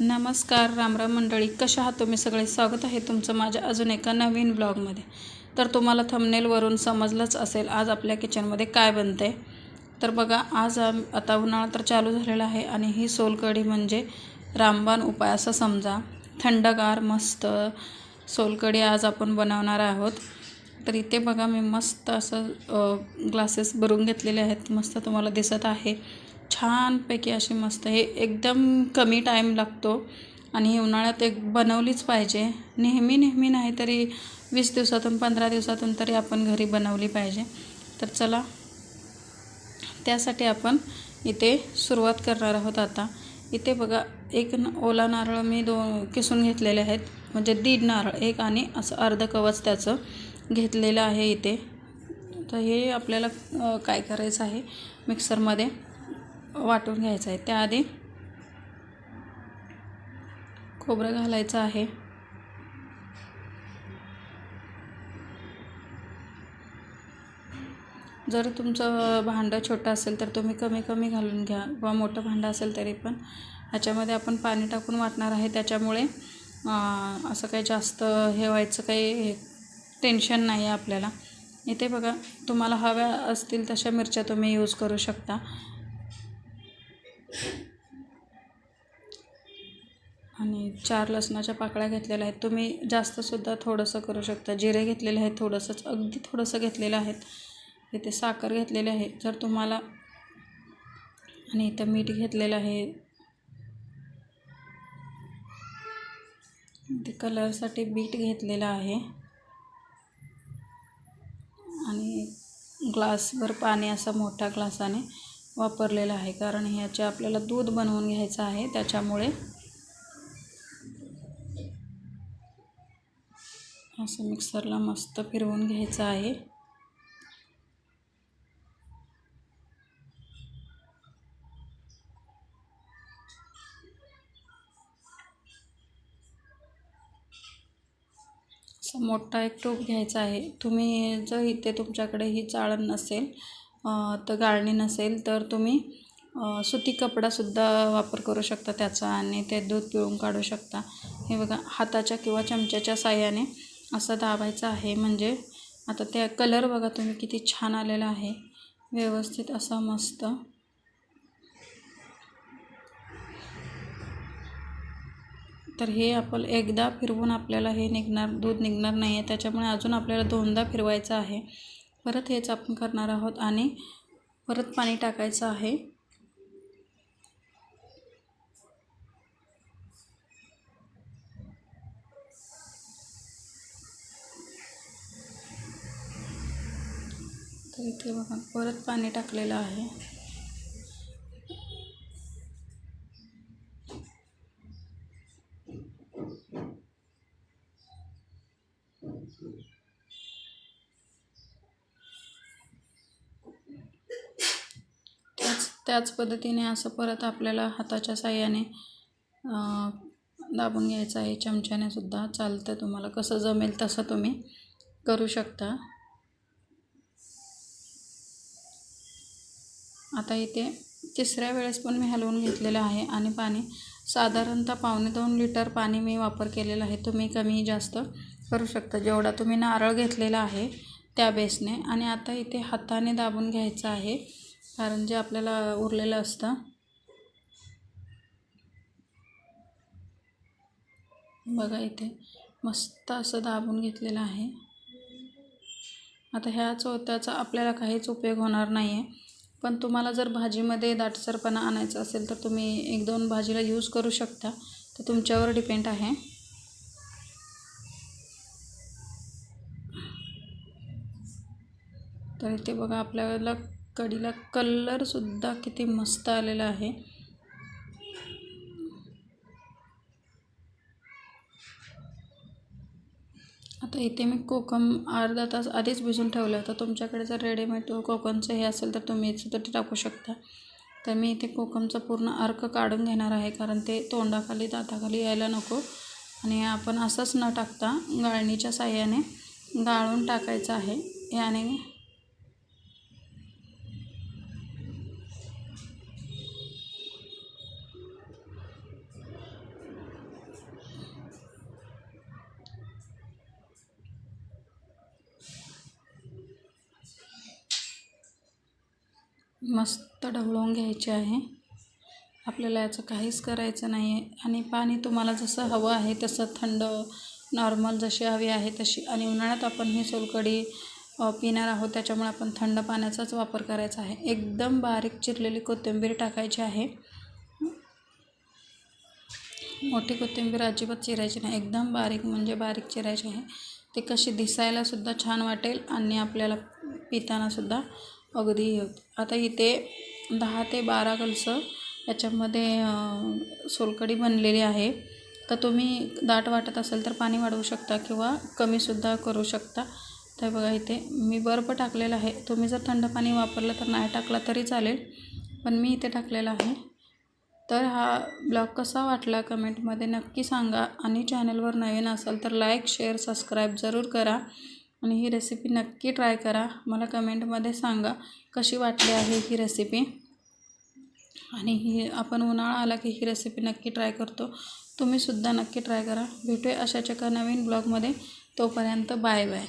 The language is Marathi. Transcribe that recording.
नमस्कार रामराम मंडळी. कशा आहात तुम्ही? सगळे स्वागत आहे तुमचं माझ्या अजून एका नवीन ब्लॉगमध्ये तर तुम्हाला थंबनेलवरून समजलंच असेल आज आपल्या किचनमध्ये काय बनतं आहे तर बघा आज आता उन्हाळा तर चालू झालेला आहे आणि ही सोलकढी म्हणजे रामबाण उपाय असं समजा. थंडगार मस्त सोलकढी आज आपण बनवणार आहोत. तर इथे बघा मी मस्त असं ग्लासेस भरून घेतलेले आहेत. मस्त तुम्हाला दिसत आहे. छानपैकी अशी मस्त हे एकदम कमी टाईम लागतो आणि ही उन्हाळ्यात एक बनवलीच पाहिजे. नेहमी नेहमी नाही तरी वीस दिवसातून पंधरा दिवसातून तरी आपण घरी बनवली पाहिजे. तर चला त्यासाठी आपण इथे सुरुवात करणार आहोत आता. इथे बघा एक न ओला नारळ मी दोन किसून घेतलेले आहेत. म्हणजे दीड नारळ एक आणि असं अर्ध कवच त्याचं घेतलेलं आहे इथे. तर हे आपल्याला काय करायचं आहे? मिक्सरमध्ये. वाटून घ्यायचं आहे. त्याआधी खोबरं घालायचं आहे. जर तुमचं भांडं छोटं असेल तर तुम्ही कमी कमी घालून घ्या किंवा मोठं भांडं असेल तरी पण. ह्याच्यामध्ये आपण पाणी टाकून वाटणार आहे. त्याच्यामुळे असं काही जास्त हे व्हायचं काही टेन्शन नाही आहे आपल्याला. इथे बघा तुम्हाला हव्या असतील तशा मिरच्या तुम्ही यूज करू शकता. आणि चार लसणाच्या पाकळ्या घेतलेल्या आहेत. तुम्ही जास्तसुद्धा थोडंसं करू शकता. जिरे घेतलेले आहेत थोडंसंच. अगदी थोडंसं घेतलेलं आहेत. इथे साखर घेतलेले आहे. जर तुम्हाला आणि इथं मीठ घेतलेलं आहे. ते कलरसाठी बीट घेतलेलं आहे. आणि ग्लासभर पाणी असं मोठ्या ग्लासाने वापरलेलं आहे. कारण ह्याचे आपल्याला दूध बनवून घ्यायचं आहे. त्याच्यामुळे असं मिक्सरला मस्त फिरवून घ्यायचं आहे. असं मोठा एक टोप घ्यायचा आहे. तुम्ही जर इथे तुमच्याकडे ही चाळण नसेल तर गाळणी नसेल तर तुम्ही सुती कपडासुद्धा वापर करू शकता त्याचा आणि ते दूध पिळून काढू शकता. हे बघा हाताच्या किंवा चमच्याच्या साह्याने असं दाबायचं आहे. म्हणजे आता त्या कलर बघा तुम्ही किती छान आलेला आहे. व्यवस्थित असा मस्त. तर हे आपण एकदा फिरवून आपल्याला हे निघणार दूध निघणार नाही आहे त्याच्यामुळे अजून आपल्याला दोनदा फिरवायचं आहे. परत हेच आपण करणार आहोत आणि परत पाणी टाकायचं आहे. तर इथे बघा परत पाणी टाकलेलं आहे. त्याच त्याच पद्धतीने असं परत आपल्याला हाताच्या साह्याने दाबून घ्यायचं आहे. चमच्याने सुद्धा चालतं. तुम्हाला कसं जमेल तसं तुम्ही करू शकता. आता इथे तिसऱ्या वेळेस पण मी हलवून घेतलेलं आहे आणि पाणी साधारणतः पावणे दोन लिटर पाणी मी वापर केलेला आहे. तुम्ही कमी जास्त करू शकता. जेवढा तुम्ही नारळ घेतलेला आहे त्या बेसने. आणि आता इथे हाताने दाबून घ्यायचं आहे कारण जे आपल्याला उरलेलं असतं. बघा इथे मस्त असं दाबून घेतलेलं आहे. आता ह्या त्याचा आपल्याला काहीच उपयोग होणार नाही आहे पण तुम्हाला जर भाजीमध्ये दाटसरपणा आणायचा असेल तर तुम्ही एक दोन भाजीला यूज करू शकता. तर तुमच्यावर डिपेंड आहे. तर इथे बघा आपल्याला कढीला कलरसुद्धा किती मस्त आलेला आहे. तर इथे मी कोकम अर्धा तास आधीच भिजून ठेवलं होतं. तुमच्याकडे जर रेडीमेड कोकमचं हे असेल तर तुम्ही सुद्धा ते टाकू शकता. तर मी इथे कोकमचं पूर्ण अर्क काढून घेणार आहे कारण ते तोंडाखाली दाताखाली यायला नको. आणि आपण असंच न टाकता गाळणीच्या साह्याने गाळून टाकायचं आहे. याने मस्त ढवळून घ्यायचे आहे. आपल्याला याचं काहीच करायचं नाही आहे आणि पाणी तुम्हाला जसं हवं आहे तसं थंड नॉर्मल जशी हवी आहे तशी. आणि उन्हाळ्यात आपण ही सोलकढी पिणार आहोत. त्याच्यामुळे आपण थंड पाण्याचाच वापर करायचा आहे. एकदम बारीक चिरलेली कोथिंबीर टाकायची आहे. मोठी कोथिंबीर अजिबात चिरायची नाही. एकदम बारीक म्हणजे बारीक चिरायची आहे. ते कशी दिसायलासुद्धा छान वाटेल आणि आपल्याला पितानासुद्धा अगदी. आता इथे दहा ते बारा कलसं याच्यामध्ये सोलकढी बनलेली आहे. तर तुम्ही दाट वाटत असेल तर पाणी वाढवू शकता किंवा कमीसुद्धा करू शकता. तर बघा इथे मी बर्फ टाकलेला आहे. तुम्ही जर थंड पाणी वापरलं तर नाही टाकलं तरी चालेल पण मी इथे टाकलेला आहे. तर हा ब्लॉग कसा वाटला कमेंटमध्ये नक्की सांगा. आणि चॅनलवर नवीन असाल तर लाईक शेअर सबस्क्राईब जरूर करा. आणि ही रेसिपी नक्की ट्राय करा. मला कमेंटमध्ये सांगा कशी वाटली आहे ही रेसिपी आणि ही आपण उन्हाळा आला की ही रेसिपी नक्की ट्राय करतो. तुम्हीसुद्धा नक्की ट्राय करा. भेटूया अशाच एका नवीन ब्लॉगमध्ये तोपर्यंत बाय बाय